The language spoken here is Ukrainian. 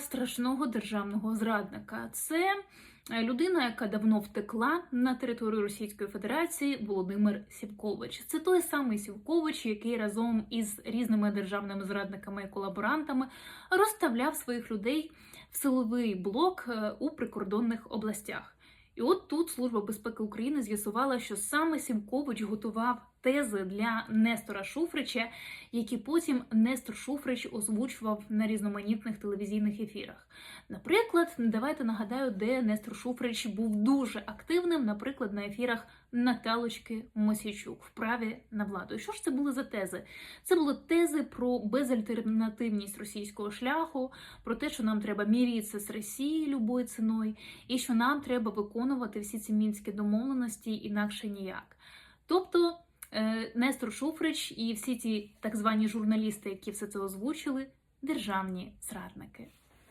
страшного державного зрадника. Це е, людина, яка давно втекла на територію Російської Федерації, Володимир Сівкович. Це той самий Сівкович, який разом із різними державними зрадниками і колаборантами розставляв своїх людей в силовий блок е, у прикордонних областях. І от тут Служба безпеки України з'ясувала, що саме Сімкович готував тези для Нестора Шуфрича, які потім Нестор Шуфрич озвучував на різноманітних телевізійних ефірах. Наприклад, давайте нагадаю, де Нестор Шуфрич був дуже активним, наприклад, на ефірах Наталочки Мосійчук в праві на владу. І що ж це були за тези? Це були тези про безальтернативність російського шляху, про те, що нам треба міритися з Росією любою ціною, і що нам треба виконувати всі ці мінські домовленості інакше ніяк. Тобто Нестор Шуфрич і всі ті так звані журналісти, які все це озвучили, державні зрадники.